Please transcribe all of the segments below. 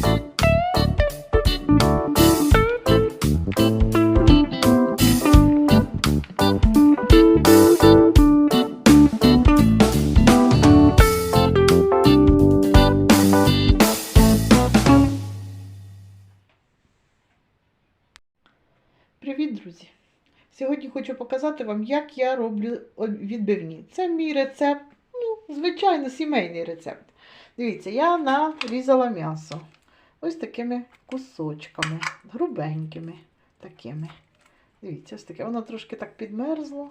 Привіт, друзі! Сьогодні хочу показати вам, як я роблю відбивні. Це мій рецепт, ну, звичайно, сімейний рецепт. Дивіться, я нарізала м'ясо ось такими кусочками, грубенькими такими. Дивіться, ось таке. Воно трошки так підмерзло.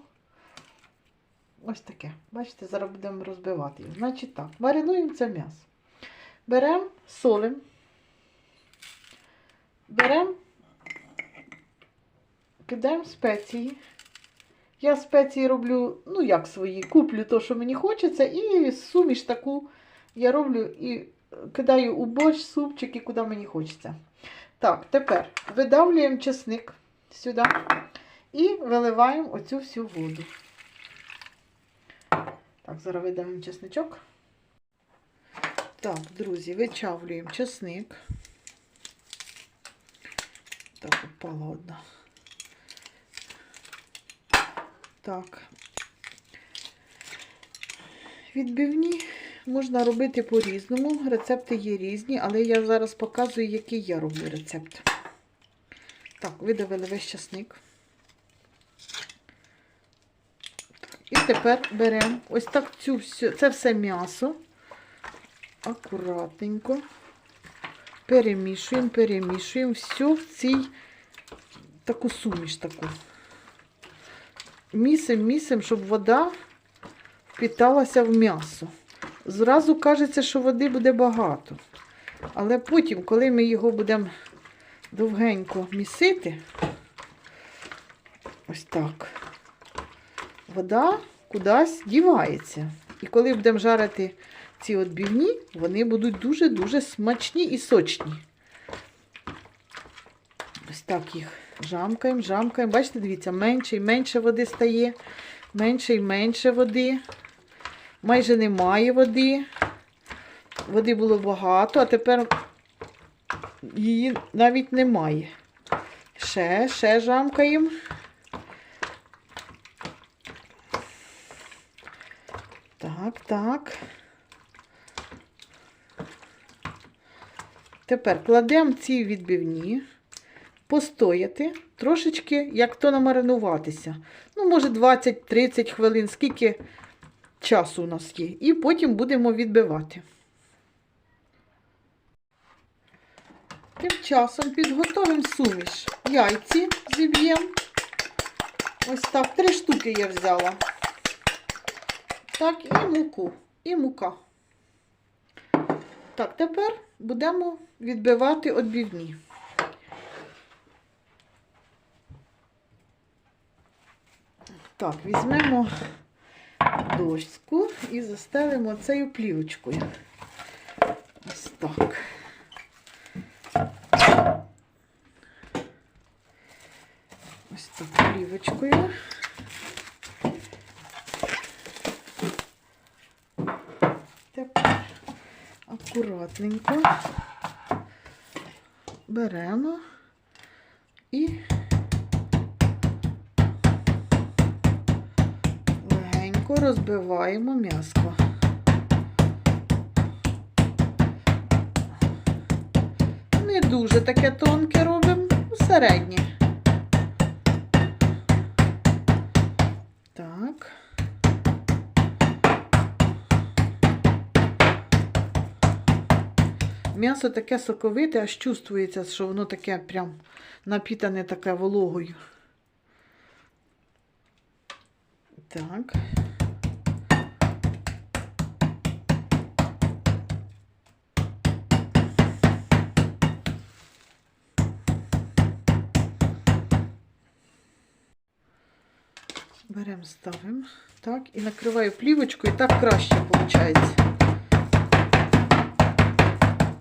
Ось таке. Бачите, зараз будемо розбивати його. Значить так, маринуємо це м'ясо. Беремо, солимо. Беремо кидаємо спеції. Я спеції роблю, ну як свої, куплю то, що мені хочеться, і суміш таку я роблю і кидаю у борщ, супчик і куди мені хочеться. Так, тепер видавлюємо чесник сюди і виливаємо оцю всю воду. Так, зараз видавимо чесничок. Так, друзі, вичавлюємо чесник. Так, упала одна. Так. Відбивні можна робити по-різному. Рецепти є різні, але я зараз показую, який я роблю рецепт. Так, видавили весь часник. І тепер беремо ось так цю всю, це все м'ясо. Акуратненько. Перемішуємо, перемішуємо все в цій таку суміш таку місим, місим, щоб вода впіталася в м'ясо. Зразу кажеться, що води буде багато. Але потім, коли ми його будемо довгенько місити, ось так, вода кудись дівається. І коли будемо жарити ці отбівні, вони будуть дуже-дуже смачні і сочні. Ось так їх жамкаємо, жамкаємо. Бачите, дивіться, менше і менше води стає, менше і менше води. Майже немає води. Води було багато, а тепер її навіть немає. Ще, ще жамкаємо. Так, так. Тепер кладемо ці відбивні постояти, трошечки, як то намаринуватися. Ну, може, 20-30 хвилин, скільки часу у нас є. І потім будемо відбивати. Тим часом підготовимо суміш. Яйці зіб'ємо. Ось так, три штуки я взяла. Так, і муку, і мука. Так, тепер будемо відбивати відбивні. Так, візьмемо дошку і застелимо цією плівочкою. Ось так. Ось так плівочкою. Тепер акуратненько беремо і легенько розбиваємо м'яско. Не дуже таке тонке робимо, середнє. Так. М'ясо таке соковите, аж чувствується, що воно таке прям напітане таке вологою. Так. Беремо, ставимо. Так, і накриваю плівочкою, так краще виходить.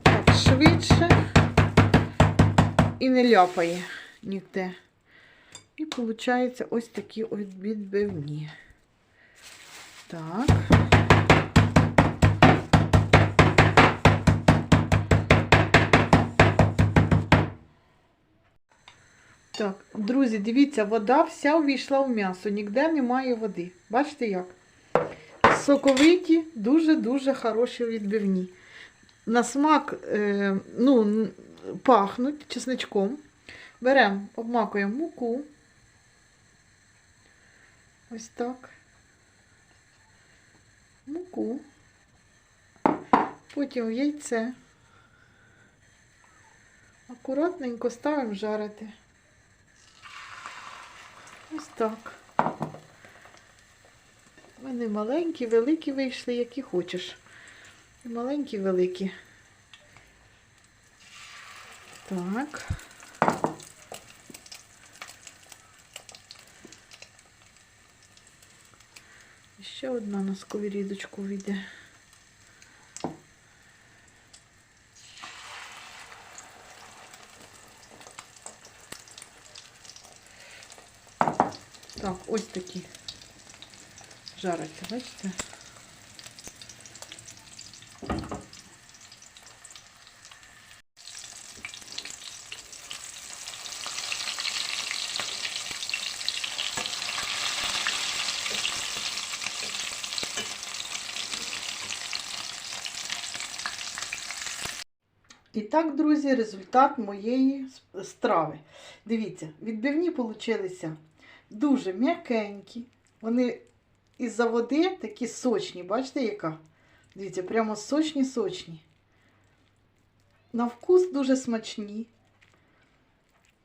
Так, швидше і не ляпає ніде. І виходить ось такі відбивні. Так. Так, друзі, дивіться, вода вся увійшла в м'ясо, ніде немає води. Бачите як? Соковиті, дуже-дуже хороші відбивні. На смак е, ну, пахнуть чесничком. Беремо, обмакуємо муку. Ось так. Муку. Потім яйце. Акуратненько ставимо жарити. Ось так. Вони маленькі, великі вийшли, які хочеш. І маленькі, великі. Так. І Ще одна на сковорідочку війде. Так, ось такі жаряться, бачите? І так, друзі, результат моєї страви. Дивіться, відбивні получилися дуже м'якенькі. Вони із-за води такі сочні. Бачите, яка? Дивіться, прямо сочні-сочні. На вкус дуже смачні.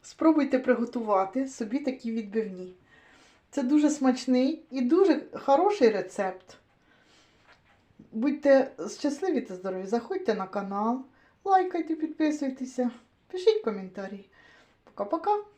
Спробуйте приготувати собі такі відбивні. Це дуже смачний і дуже хороший рецепт. Будьте щасливі та здорові, заходьте на канал, лайкайте, підписуйтеся, пишіть коментарі. Пока-пока!